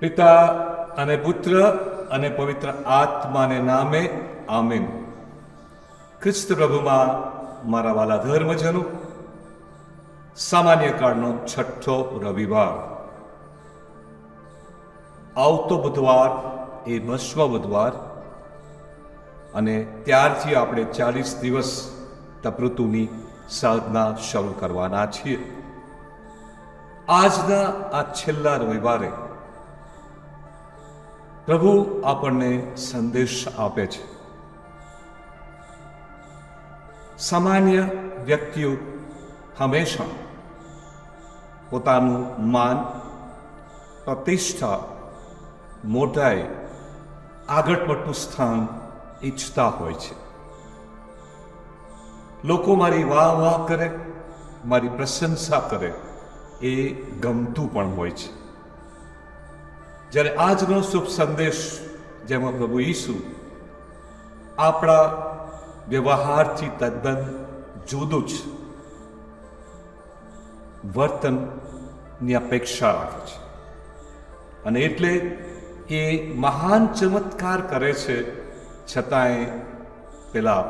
પિતા અને પુત્ર અને પવિત્ર આત્માને નામે આમીન. ખ્રિસ્ત પ્રભુમાં મારા વાલા ધર્મજનો, સામાન્ય કાળનો છઠ્ઠો રવિવાર. આવતો બુધવાર એ ભસ્મ બુધવાર અને ત્યારથી આપણે ચાલીસ દિવસ તપૃતુની સાધના શરૂ કરવાના છીએ. આજના આ છેલ્લા રવિવારે પ્રભુ આપણને સંદેશ આપે છે. સામાન્ય વ્યક્તિઓ હંમેશા પોતાનું માન, પ્રતિષ્ઠા મોટાઈ આગળ પડતું સ્થાન ઈચ્છતા હોય છે. લોકો મારી વાહ વાહ કરે, મારી પ્રશંસા કરે એ ગમતું પણ હોય છે. જ્યારે આજનો શુભ સંદેશ જેમાં પ્રભુ ઈસુ આપણા વ્યવહારથી તદ્દન જુદું જ વર્તનની અપેક્ષા રાખે છે. અને એટલે એ મહાન ચમત્કાર કરે છે, છતાંય પેલા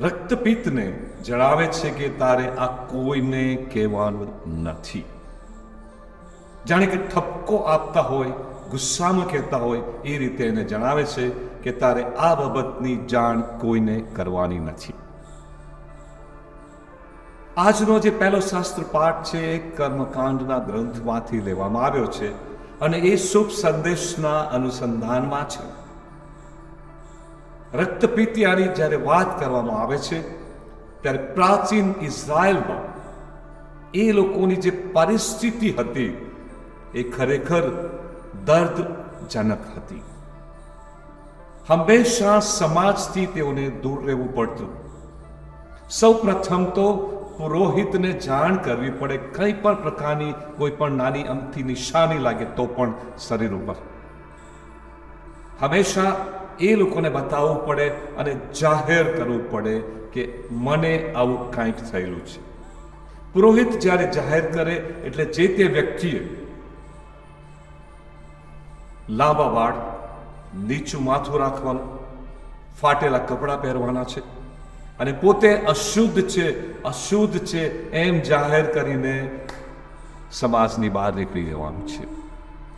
રક્તપિત્તને જણાવે છે કે તારે આ કોઈને કહેવાનું નથી. જાણે કે ઠપકો આપતા હોય, ગુસ્સામાં કહેતા હોય, એ રીતે એને જણાવે છે કે તારે આ બાબતની જાણ કોઈને કરવાની નથી. આજનો જે પહેલો શાસ્ત્ર પાઠ છે એ કર્મકાંડના ગ્રંથમાંથી લેવામાં આવ્યો છે અને એ શુભ સંદેશના અનુસંધાનમાં છે. રક્તપીતિયાની જ્યારે વાત કરવામાં આવે છે, ત્યારે પ્રાચીન ઇઝરાયલમાં એ લોકોની જે પરિસ્થિતિ હતી એ ખરેખર દર્દજનક હતી. હંમેશા સમાજથી તેઓને દૂર રહેવું પડતું. સૌ પ્રથમ તો પુરોહિતને જાણ કરવી પડે કંઈ પણ પ્રકારની કોઈ પણ નાની અમથી નિશાની લાગે તો પણ શરીર ઉપર. હંમેશા એ લોકોને બતાવવું પડે અને જાહેર કરવું પડે કે મને આવું કંઈક થયેલું છે. પુરોહિત જ્યારે જાહેર કરે એટલે જે તે વ્યક્તિએ લાંબા વાળ, નીચું માથું રાખવાનું, ફાટેલા કપડાં પહેરવાના છે. અને પોતે અશુદ્ધ છે અશુદ્ધ છે એમ જાહેર કરીને સમાજની બહાર નીકળી જવાનું છે.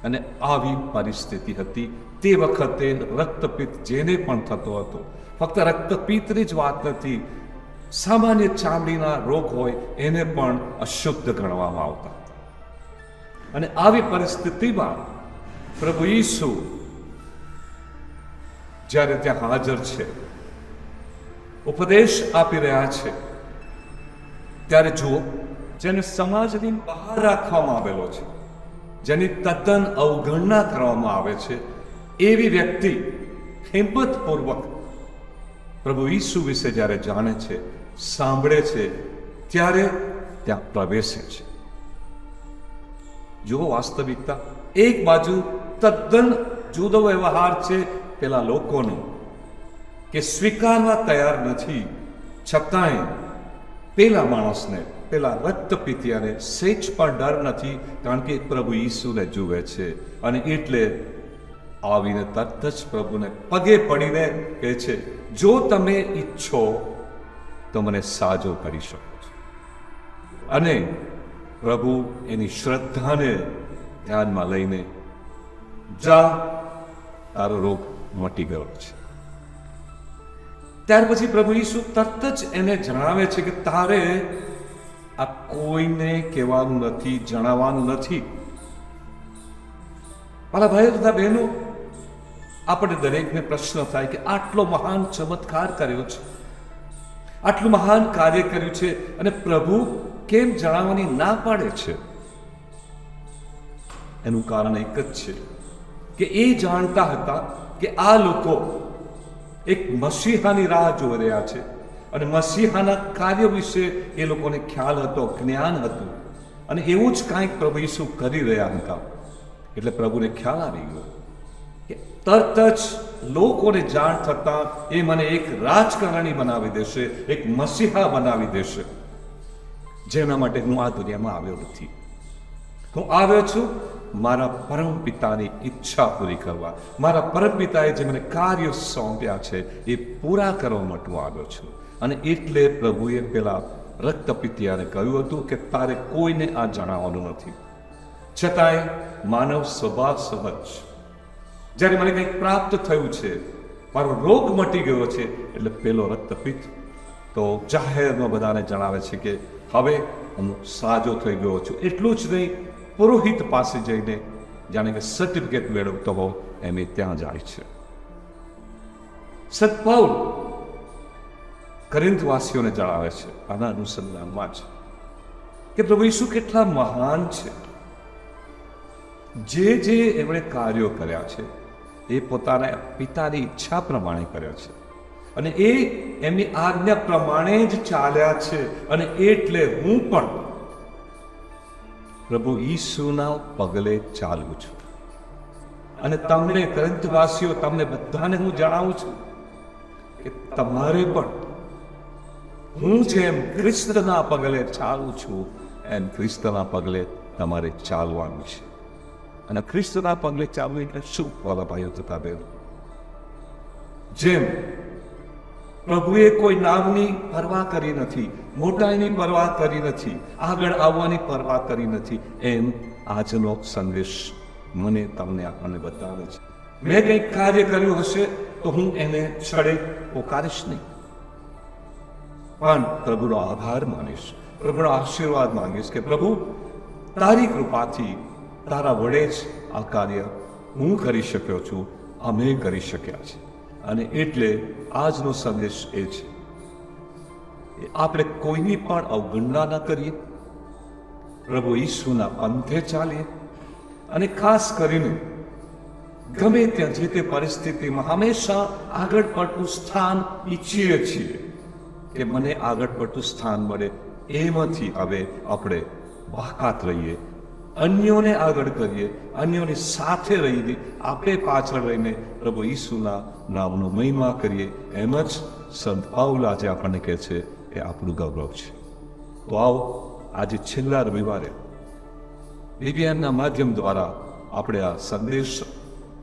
અને આવી પરિસ્થિતિ હતી. તે વખતે રક્તપિત્ત જેને પણ થતો હતો. ફક્ત રક્તપિત્તની જ વાત નથી. સામાન્ય ચામડીના રોગ હોય એને પણ અશુદ્ધ ગણવામાં આવતા. અને આવી પરિસ્થિતિમાં પ્રભુ ઈસુ, જ્યારે ત્યાં હાજર છે, ઉપદેશ આપી રહ્યા છે, ત્યારે જુઓ, જેને સમાજની બહાર રાખવામાં આવેલો છે, જેની તદ્દન અવગણના કરવામાં આવે છે, એવી વ્યક્તિ હિંમતપૂર્વક પ્રભુ ઈસુ વિશે જ્યારે જાણે છે, સાંભળે છે, ત્યારે ત્યાં પ્રવેશે છે. જુઓ વાસ્તવિકતા, એક બાજુ તદ્દન જુદો વ્યવહાર છે પેલા લોકોનો, કે સ્વીકારવા તૈયાર નથી. છતાંય પેલા માણસને, પેલા રક્તપિતિયાને સેજ પણ ડર નથી, કારણ કે પ્રભુ ઈસુને જુએ છે. અને એટલે આવીને તરત જ પ્રભુને પગે પડીને કહે છે, જો તમે ઈચ્છો, તો મને સાજો કરી શકો છો. અને પ્રભુ એની શ્રદ્ધાને ધ્યાનમાં લઈને જા, તારો રોગ મટી ગયો છે. ત્યાર પછી પ્રભુ ઈસુ તરત જ એને જણાવે છે કે તારે આ કોઈને કહેવાનું નથી, જણાવવાનું નથી. મારા ભાઈઓ તથા બહેનો, આપણે દરેકને પ્રશ્ન થાય કે આટલો મહાન ચમત્કાર કર્યો છે. આટલું મહાન કાર્ય કર્યું છે અને પ્રભુ કેમ જણાવવાની ના પાડે છે? એનું કારણ એક જ છે. કે એ જાણતા હતા કે આ લોકો એક મસીહાની રાહ જોઈ રહ્યા છે. અને મસીહાના કાર્ય વિશે એ લોકોને ખ્યાલ હતો, જ્ઞાન હતું. અને એવું જ કાંઈક પ્રભુ ઈસુ કરી રહ્યા હતા. એટલે પ્રભુને ખ્યાલ આવી ગયો કે તરત જ લોકોને જાણ થતા એ મને એક રાજકારણી બનાવી દેશે, એક મસીહા બનાવી દેશે. જેના માટે હું આ દુનિયામાં આવ્યો નથી. હું આવ્યો છું મારા પરમ પિતાની ઈચ્છા પૂરી કરવા. મારા પરમ પિતાએ જે મને કાર્ય સોંપ્યા છે, એ પૂરા કરવા માટે હું આવ્યો છું. અને એટલે પ્રભુએ પેલા રક્તપિતિયાને કહ્યું હતું કે તારે કોઈને આ જણાવવાનું નથી. છતાંય માનવ સ્વભાવ સહજ. જ્યારે મને કંઈક પ્રાપ્ત થયું છે, મારો રોગ મટી ગયો છે, એટલે પેલો રક્તપિત્ત તો જાહેરમાં બધાને જણાવે છે કે હવે હું સાજો થઈ ગયો છું. એટલું જ નહીં પુરોહિત પાસે જઈને જાણે કે સર્ટિફિકેટ મેળવતો હો એમ ત્યાં જાય છે. સત્ભાવ કરિંદવાસીઓને જણાવે છે, આના અનુસંધાનમાં જ કે પ્રભુ ઈસુ કેટલા મહાન છે. જે જે એમણે કાર્યો કર્યા છે, એ પોતાના પિતાની ઈચ્છા પ્રમાણે કર્યા છે. અને એ એમની આજ્ઞા પ્રમાણે જ ચાલ્યા છે, અને એટલે હું પણ પ્રભુ ઈસુના પગલે ચાલું છું. અને તમને ગ્રંથવાસીઓ તમને બધાને હું જણાવું છું કે તમારે પણ હું જેમ ખ્રિસ્તના પગલે ચાલું છું, એમ ખ્રિસ્તના પગલે તમારે ચાલવાનું છે. અને ખ્રિસ્તના પગલે ચાલવું એટલે શું, વાલા ભાઈઓ, તથા બેન જેમ પ્રભુએ કોઈ નામની પરવા કરી નથી, મોટાઈની પરવા કરી નથી, આગળ આવવાની પરવા કરી નથી. એમ આજનો સંદેશ મને તમને આપણને બતાવે છે. મેં કંઈક કાર્ય કર્યું હશે તો હું એને છડે પોકારીશ નહીં. પણ પ્રભુનો આભાર માનીશ. પ્રભુનો આશીર્વાદ માંગીશ કે પ્રભુ, તારી કૃપાથી તારા વડે જ આ કાર્ય હું કરી શક્યો છું, અમે કરી શક્યા છે અને એટલે આજનો સંદેશ એ છે આપણે કોઈની પણ અવગણના ન કરીએ. પ્રભુ ઈશ્વરના પંથે ચાલીએ અને ખાસ કરીને ગમે ત્યાં જે તે પરિસ્થિતિમાં હંમેશા આગળ પડતું સ્થાન ઈચ્છીએ છીએ કે મને આગળ પડતું સ્થાન મળે એમાંથી હવે આપણે બાકાત રહીએ અન્યોને આગળ કરીએ, અન્યોની સાથે રહીને આપણે પાછળ રહીને પ્રભુ ઈસુના નામનો મહિમા કરીએ. એમ જ સંત પાઉલ આજે આપણને કહે છે એ આપણું ગૌરવ છે. તો આવો, આજે છેલ્લા રવિવારે બીબીએનના માધ્યમ દ્વારા આપણે આ સંદેશ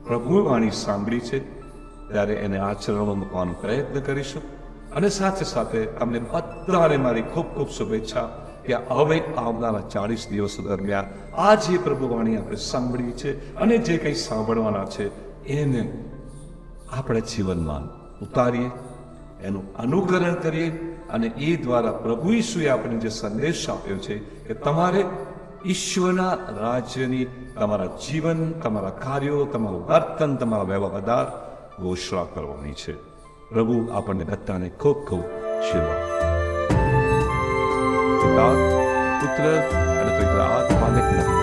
પ્રભુવાણી સાંભળી છે. ત્યારે એને આચરણમાં મૂકવાનો પ્રયત્ન કરીશું. અને સાથે સાથે તમને બધાને મારી ખૂબ ખૂબ શુભેચ્છા કે હવે આવનારા ચાળીસ દિવસ દરમિયાન આ જે પ્રભુવાણી આપણે સાંભળી છે અને જે કંઈ સાંભળવાના છે, એને આપણે જીવનમાં ઉતારીએ, એનું અનુકરણ કરીએ અને એ દ્વારા પ્રભુ ઈશુએ આપણને જે સંદેશ આપ્યો છે કે તમારે ઈશ્વરના રાજ્યની, તમારા જીવન, તમારા કાર્યો, તમારું વર્તન, તમારા વ્યવહાર ઘોષણા કરવાની છે. પ્રભુ આપણને બધાને ખૂબ ખૂબ આશીર્વાદ. પિતા પુત્ર અને પવિત્ર આત્માને નમઃ